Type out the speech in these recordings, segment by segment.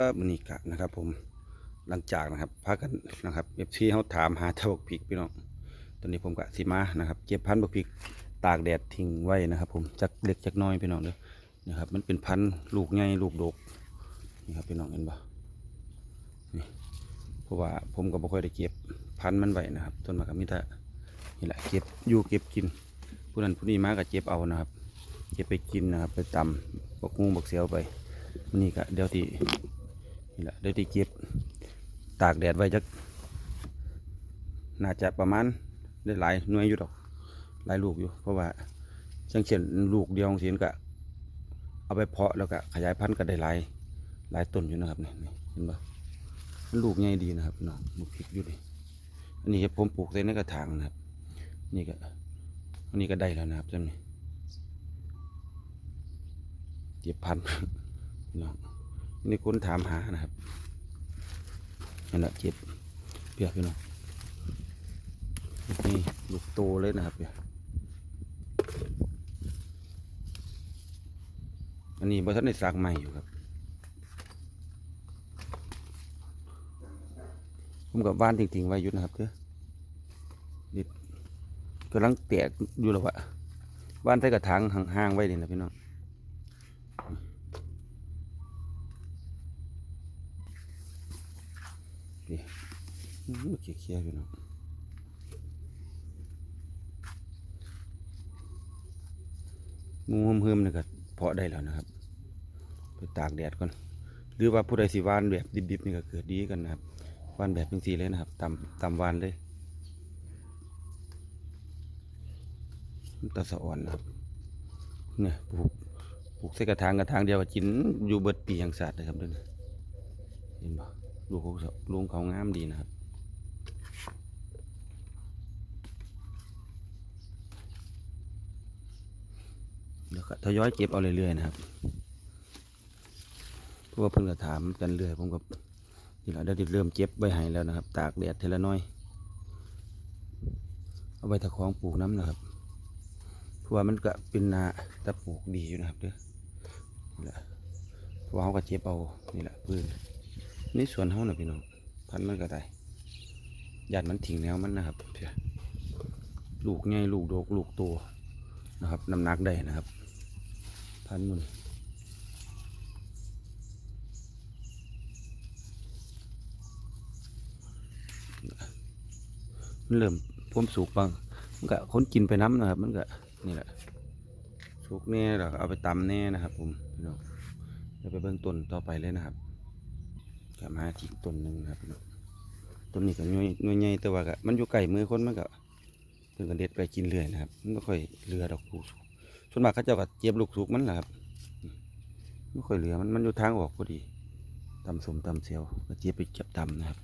ครับมันนี่กะนะครับผมหลังจากนะครับพากันนะครับเอฟซีเขาถามหาเจ้าบักพริกพี่น้องตอนนี้ผมกะสิมานะครับ เก็บพันธุ์บักพริกตากแดดทิ้งไว้นะครับ ผมจากเล็กจากน้อยพี่น้องเลยนะครับ มันเป็นพันธุ์ลูกใหญ่ลูกดกนี่ครับพี่น้องเห็นปะนี่เพราะว่าผมก็บ่ค่อยได้เก็บพันธุ์มันไว้นะครับต้นมากก็มีแต่นี่แหละเก็บอยู่เก็บกินผู้นั้นผู้นี้มาก็เก็บเอานะครับเก็บไปกินนะครับ ไปตำบักงูบักเสียวไปนนี่ก็เดี๋ยวที่ นี่แหละได้ที่เก็บตากแดดไว้จักน่าจะประมาณได้หลายหน่วยอยู่ดอก หลายลูกอยู่ เพราะว่าเช่นเช่นลูกเดียวของเสียนก็เอาไปเพาะแล้วก็ขยายพันธุ์ก็ได้หลายหลายต้นอยู่นะครับนี่เห็นปะมันลูกใหญ่ดีนะครับน้องมุกพริกอยู่ดิอันนี้ผมปลูกใส่ในกระถางนะครับ นี่ก็อันนี้ก็ได้แล้วนะครับจำนี้เจ็บพันธุ์น้อง นี่คนถามหานะครับนั่นแหละเจ็บเปียกพี่น้องนี่ลูกโตเลยนะครับเปียอันนี้บริษัทในสางใหม่อยู่ครับ ผมกับบ้านทิ้งๆไว้อยู่นะครับเด้อนี่กำลังแตกอยู่แล้ววะบ้านใส่กระถางห่างๆไว้นี่นะพี่น้อง นี่อื้อหือเคี้ยวๆพี่น้องงูหมเฮิมๆนี่ก็เพาะได้แล้วนะครับ ไปตากแดดก่อนหรือว่าผู้ใดสิวานแบบดิบๆนี่ก็เกิดดีกันนะครับวานแบบเป็นสีเลยนะครับตำตำวานเลยตะสะอ่อนนะครับเนี่ยปลูกปลูกใส่กระถางกระถางเดียวก็กินอยู่เบิดปีอย่างสัตว์เลยครับเด้อนี่เห็นปะ ลูกเขาลุงเขางามดีนะครับเดี๋ยวก็ทยอยเก็บเอาเรื่อยๆนะครับเพราะว่าเพิ่งจะถามกันเรื่อยผมก็นี่แหละได้เริ่มเก็บใบไห้แล้วนะครับ ตากแดดเทละน้อย เอาใบตะคองปลูกน้ำนะครับ เพราะว่ามันก็เป็นนาตะปลูกดีอยู่นะครับเด้อนี่แหละเพราะว่าเขาก็เจ็บเอานี่แหละพื้น นี่สวนเฮาน่ะพี่น้องพันธุ์มันก็ได้ยานมันถิงแนวมันนะครับเพี่ยลูกใหญ่ลูกโดกลูกโตนะครับน้ำหนักได้นะครับ พันธุ์มันมันเริ่มพ่มสุกบางมันก็ค้นกินไปน้ำนะครับ มันก็นี่แหละสุกแน่แล้วก็เอาไปตำแน่นะครับ ผมพี่น้องเดี๋ยวไปเบิ่งต้นต่อไปเลยนะครับ ก็มาที่ต้นหนึ่งครับต้นนี้ก็น้อยน้อยใหญ่แต่ว่าก็มันอยู่ไก่มือคนมันก็เพิ่นก็เด็ดไปกินเรื่อยนะครับมันไม่ค่อยเรือดอกลูกส่วนมากเขาเจ้าก็เจ็บลูกสุกมันแหละครับไม่ค่อยเหลือมันมันอยู่ทางออกพอดีตำสมตำเซียวก็เจ็บไปจับตำนะครับ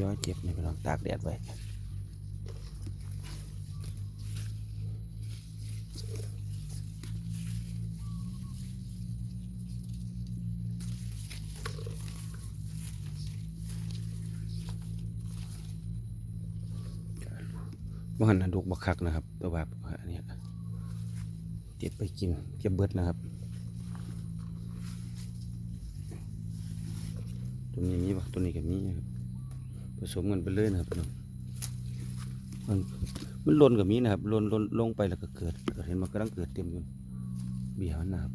ย้อยเจ็บนี่พี่องตากแดดไว้บ่หันนดุกบักคักนะครับ ตัวแบบอันนี้เก็บไปกินเก็บเบิดนะครับตัวนี้มีปะตัวนี้ก็มีนะครับ สมกันไปเลยนะครับพี่น้องมันมันล่นกับมีนะครับล่นล่นลงไปแล้วก็เกิดเกิดเห็นมันกำลังเกิดเต็มอยู่เบี้ยมันนะครับ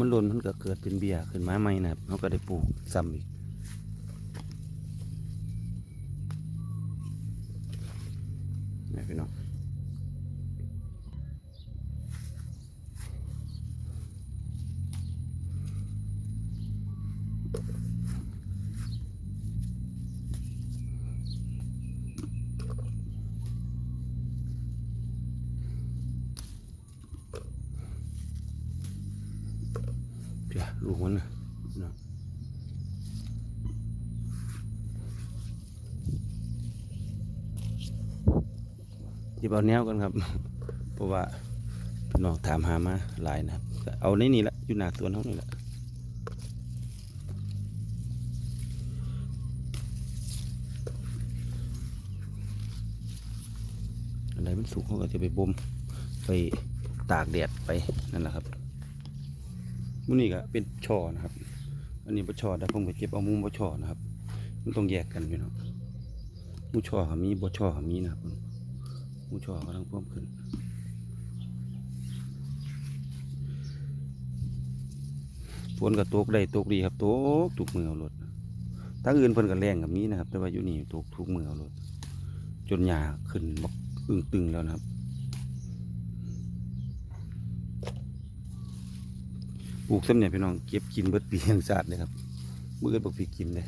มันล่นมันก็เกิดเป็นเบี้ยขึ้นมาใหม่นะครับเขาก็ได้ปลูกซ้ำอีกพี่น้อง ลูกมันนะยิบเอาแนวกันครับ เพราะว่าพี่น้องถามหามาหลายนะครับ เอาในนี่ละอยู่หน้าสวนเขานี่แหละอันไหนมันสุกเขาก็จะไปบ่มไปตากแดดไปนั่นแหละครับ มุนี่ก็เป็นช่อนะครับ อันนี้บ่ช่อแต่ผมก็เก็บเอามุมบ่ช่อนะครับ มันต้องแยกกันพี่น้องมูช่อเขมีบ่ช่อเขมีนะครับมูชอกำลังเพิ่มขึ้นฝนก็ตกได้ตกดีครับตกทุกมือเอารถทั้งอื่นเพิ่นก็แรงกับนี้นะครับ แต่ว่าอยู่นี่ตกทุกมือเอารถจนหญ้าขึ้นบักอึ้งตึงแล้วนะครับ ปลูกซ้ำเนี่ยพี่น้องเก็บกินเบิดปียังสาดเลยครับมือบักปีกินเลย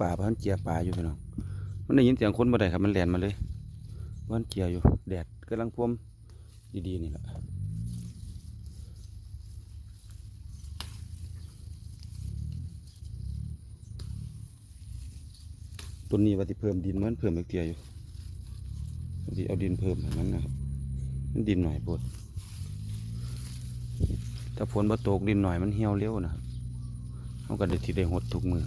ป่าพันเจียป่าอยู่พี่น้อง มันได้ยินเสียงคนบ่ได้ครับ มันแหลนมาเลยพันเจียอยู่ แดด กำลังพรมดีๆนี่แหละต้นนี้ว่าที่เพิ่มดินมันเพิ่มอีกเตียอยู่ที่เอาดินเพิ่มแบบนั้นนะครับมันดินหน่อยโพดถ้าฝนบ่ตกดินหน่อยมันเหี่ยวเร็วนะครับเขาก็ได้ที่ได้หดทุกมือ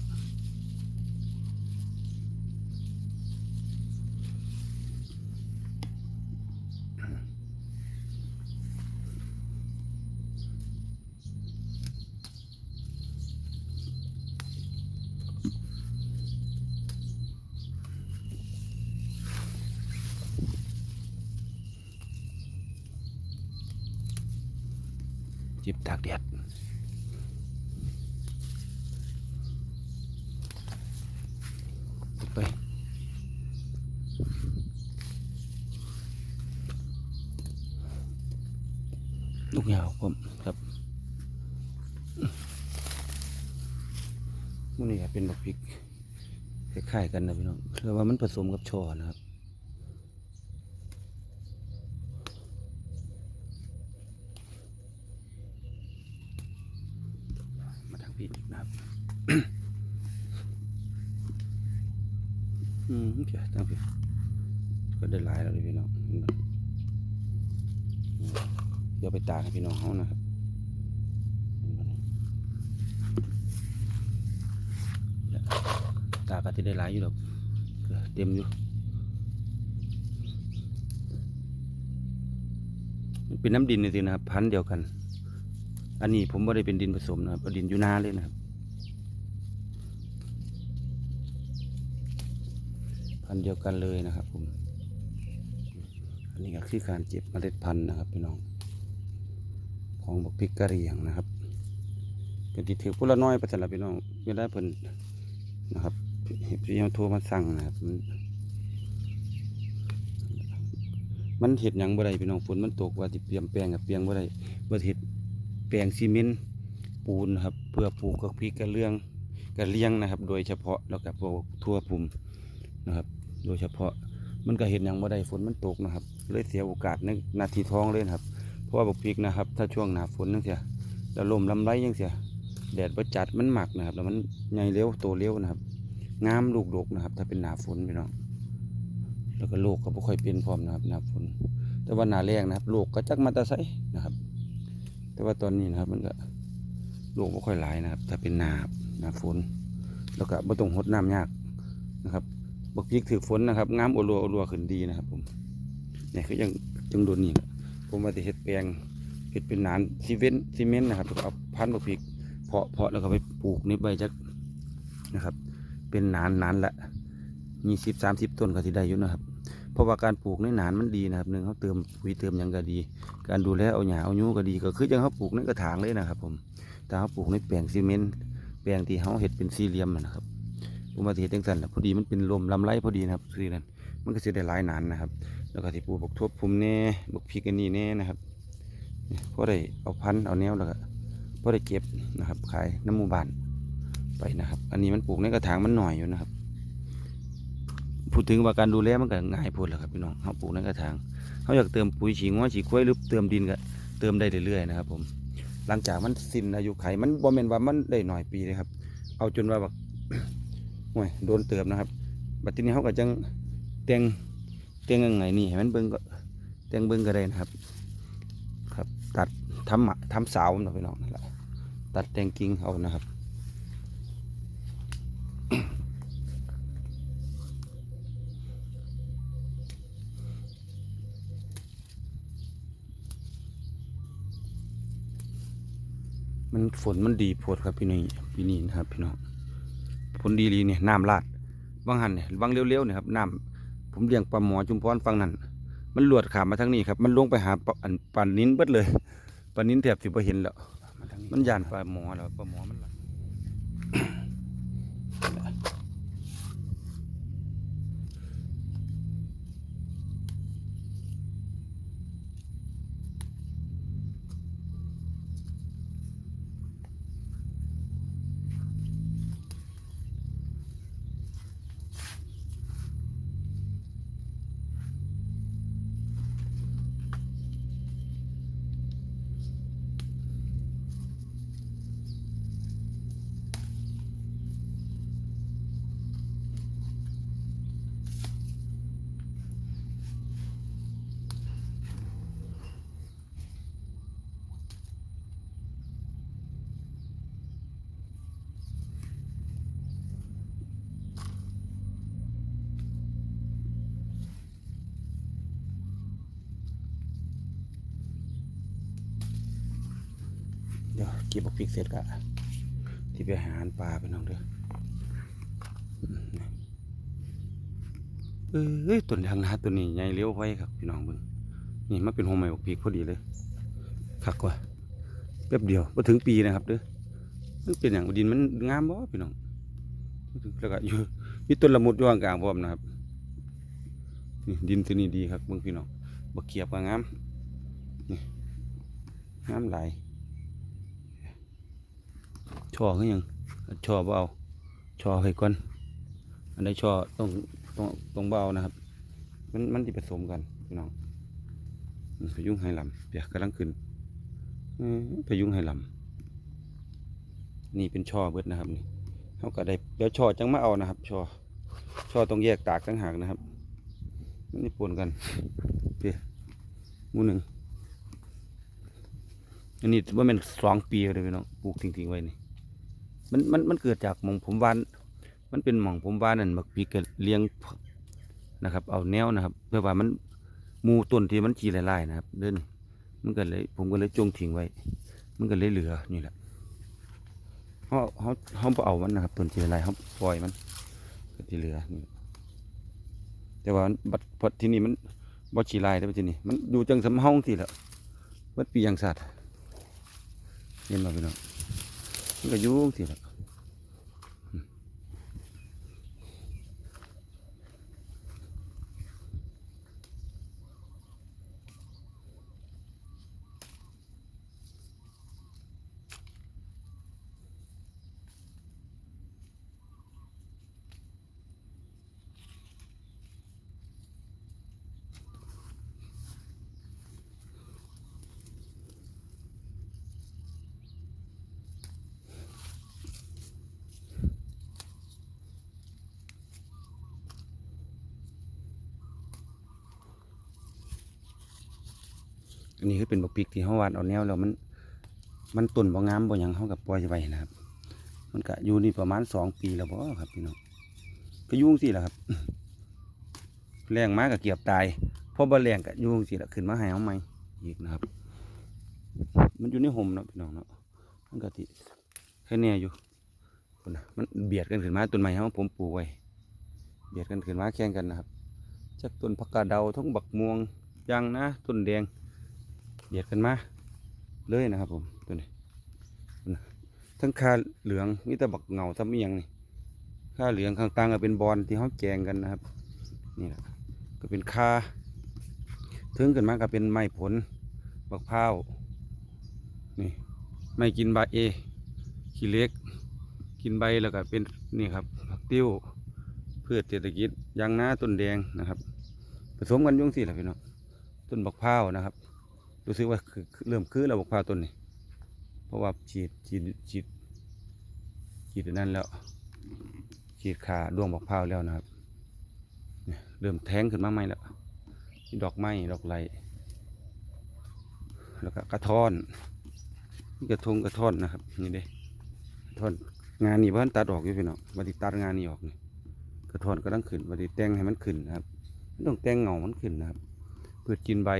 จิบตากแดดไปลูกยาวผมครับมันนี่เป็นบักพริกคล้ายๆกันนะพี่น้องแต่ว่ามันผสมกับชอนะครับ มาทางพี่อีกนะครับอืมเดี๋ยวทางพี่ก็ได้หลายแล้วพี่น้องเดี๋ยวไปตากให้พี่น้องเขานะครับเห็นไหมเนี่ยตากก็จะได้หลายอยู่ดอกเต็มอยู่เป็นน้ำดินนี่สินะครับพันเดียวกัน อันนี้ผมไม่ได้เป็นดินผสมนะครับดินอยู่นาเลยนะครับ พันเดียวกันเลยนะครับผม อันนี้ก็คือการเจ็บเมล็ดพันธุ์นะครับพี่น้อง ของบักพริกกะเหรี่ยงนะครับเป็นที่ถือพุละน้อยประจันละพี่น้องเวลาเพิ่นนะครับพี่ยังโทรมาสั่งนะครับ มันเห็ดหยังบ่ได้พี่น้องฝนมันตกว่าสิเปลี่ยนแปลงกับเปลี่ยงบ่ได้บ่เห็ด แปลงซีเมนต์ปูนครับ เพื่อปลูกกระพริกกระเรื่องกระเลี้ยงนะครับ โดยเฉพาะแล้วกับพวกทั่วภูมินะครับ โดยเฉพาะมันก็เห็นอย่างบ่ได้ฝนมันตกนะครับ เลยเสียโอกาสในนาทีทองเลยครับ เพราะว่าบักพริกนะครับ ถ้าช่วงหนาฝนนั่นเสียแล้วลมลำไรยังเสียแดดประจัดมันหมักนะครับ แล้วมันใหญ่เร็วโตเร็วนะครับงามลูกดกนะครับ ถ้าเป็นหนาฝนพี่น้องแล้วก็โรคก็บ่ค่อยเป็นพร้อมนะครับหนาฝน แต่ว่าหนาแรงนะครับโรคก็จักมาตะไซนะครับ แต่ว่าตอนนี้นะครับ มันก็โรคไม่ค่อยหลายนะครับ ถ้าเป็นหนาหนาฝน แล้วก็ไม่ต้องหดน้ำยากนะครับบักพิกถือฝนนะครับงามโอรัวโอรัวขึ้นดีนะครับ ผมเนี่ยคือยังจังโดนนี่ผมว่าจะเฮ็ดแปลงเฮ็ดเป็นหนานซีเวนต์ซีเมนต์นะครับแล้วก็เอาพันบักพริกเพาะเพาะแล้วก็ไปปลูกในใบจักนะครับ เป็นหนานหนานละยี่สิบสามสิบต้นก็สิได้อยู่นะครับ ราะว่าการปลูกในหนานมันดีนะครับหนึ่งเขาเติมปุ๋ยเติมยังก็ดี การดูแลเอาหญ้าเอายูก็ดีก็คือจังเขาปลูกในกระถางเลยนะครับ ผมแต่เขาปลูกในแปลงซีเมนต์แปลงที่เขาเห็ดเป็นสี่เหลี่ยมนะครับผมมาเห็ดจังสันพอดีมันเป็นลมลำไรพอดีนะครับคือนั้นมันก็จะได้หลายหนานนะครับ แล้วก็ที่ปลูกบกทบผมแน่บกพริกอันนี้แน่นะครับพอได้เอาพันธุ์เอาแนวแล้วก็พอได้เก็บนะครับ ขายน้ำมูบานไปนะครับ อันนี้มันปลูกในกระถางมันหน่อยอยู่นะครับ พูดถึงว่าการดูแลมันก็ง่ายพูดแหละครับพี่น้องเขาปลูกในกระถางเขาอยากเติมปุ๋ยฉีงว่าฉีกล้วยหรือเติมดินก็เติมได้เรื่อยๆนะครับผมหลังจากมันสิ้นอายุไขมันบ่แม่นว่ามันได้หน่อยปีเลยครับ เอาจนว่าแบบโอ้ยโดนเติมนะครับบัดทีนี้เขาก็จังแต่งแต่งยังไงนี่ให้มันเบิ่งก็แต่งเบิ่งก็ได้นะครับ ครับ ตัดทำหมะทำเสาเนาะพี่น้องนั่นแหละตัดแต่งกิ่งเอานะครับ มันฝนมันดีโพดครับพี่นี่พี่นี่นะครับพี่น้องฝนดีดีเนี่ยน้ำลาดบางหันเนี่ยบางเลี้ยวๆเนี่ยครับน้ำผมเลี้ยงปลาหมอจุมพรฟังนั่นมันหลวดขามาทางนี้ครับ มันลงไปหาปลาอันปลานิ้นเบิดเลยปลานิ้นแถบสิบ่เห็นแล้วมันยานปลาหมอแล้วปลาหมอมันหลั ดี๋ยวเก็บบักพริกเสร็จก็ที่ไปหาปลาไปน้องเด้อเอ้ยต้นทางนาตัวนี้ใหญ่เลี้ยวไว้ครับพี่น้องเบิ่งนี่มาเป็นโฮมใหม่บักพริกพอดีเลยคักกว่าแป๊บเดียวมาถึงปีนะครับเด้อมันเป็นอย่างดินมันงามบ่พี่น้องแล้วก็อยู่มีต้นละมุดอยู่กลางพร้อมนะครับนี่ดินตัวนี้ดีครับเบิ่งพี่น้องบักเขียบก็งามนี่งามหลาย ช่อคือหยังช่อเบาช่อให้ก่อนอันใดช่อต้องต้องต้องเบานะครับ มันมันที่ผสมกันพี่น้องพยุงไหหลำเดี๋ยวกำลังขึ้นพยุงไหหลำนี่เป็นช่อเบิดนะครับนี่เขาก็ได้เดี๋ยวช่อจังมาเอานะครับช่อช่อต้องแยกตากต่างหากนะครับมันนี่ปนกันเดี๋ยวมูหนึ่งอันนี้ว่าเป็นสองปีเลยพี่น้องปลูกทิ้งๆไว้นี่ มันมันมันเกิดจากหม่องผมวานมันเป็นหม่องผมวานนั่นบักพีกเลี้ยงนะครับ เอาแนวนะครับ เพื่อว่ามันมูต้นที่มันจีไล่ๆนะครับเดินมันก็เลยผมก็เลยจงทิ้งไว้ มันก็เลยเหลือนี่แหละเขาเขาเขาบ่เอามันนะครับต้นจีไล่เขาปล่อยมันก็ที่เหลือนี่แต่ว่าบัดพอที่นี่มันบ่จีไล่ได้อที่นี่มันอยู่จังสำห้องที่และวัดปียังสัตว์เห็นบ่พี่น้อง มันก็ยุ่งสิละ อันนี้คือเป็นบักปีกที่เขาวาดเอาแนวแล้วมันมันต้นบ่งามบ่หยังเขากับปล่อยไว้นะครับ มันก็อยู่นี่ประมาณสองปีแล้วบ่ครับพี่น้องก็ยุ่งสิแหละครับแรงมากกับเกียบตายเพราะบ่แรงก็ยุ่งสิแหละขึ้นมาให้เอาใหม่อีกนะครับ มันอยู่ในห่มเนาะพี่น้องเนาะมันก็ติแค่เนี้ยอยู่พุ่นนะมันเบียดกันขึ้นมาต้นไม้เขาผมปลูกไว้เบียดกันขึ้นมาแข่งกันนะครับจากต้นผักกาดเดาทั้งบักม่วงยางนะต้นแดง เบียดกันมาเลยนะครับผมตัวนี้ทั้งคาเหลืองมีแต่บักเงาทำเอียงนี่คาเหลืองข้างต่างก็เป็นบอลที่เขาแจงกันนะครับนี่แหละก็เป็นคาถึงขึ้นมาก็เป็นไม้ผลบักพร้าวนี่ไม่กินใบเอขี้เล็ก กินใบแล้วก็เป็นนี่ครับผักติ้วพืชเศรษฐกิจยางนาต้นแดงนะครับ ผสมกันยุ่งสิแหละพี่น้องต้นบักพร้าวนะครับ รู้สึกว่าคือเริ่มคือแล้วบักพาวต้นนี้เพราะว่าฉีดฉีดฉีดฉีดนั่นแล้วฉีดขาดวงบักพาวแล้วนะครับเนี่ยเริ่มแทงขึ้นมาใหม่แล้วดอกไม้ดอกไหลแล้วก็กระท้อนกระทงกระท้อนนะครับนี่เด้กระท้อนงานนี้เพิ่นตัดออกอยู่พี่น้องบัดนี้ตัดงานนี้ออกนี่กระทอนก็ต้องขึ้นบัดนี้แต่งให้มันขึ้นนะครับต้องแต่งเงามันขึ้นนะครับเพื่อกินใบ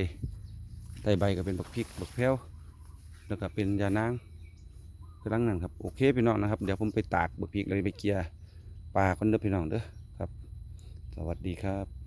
ใต้ใบก็เป็นบักพริกบักแพรวแล้วก็เป็นยานางกำลังนั่นครับโอเคพี่น้องนะครับ เดี๋ยวผมไปตากบักพริกเลยไปเกียร์ปลาคนเด้อพี่น้องเด้อครับ สวัสดีครับ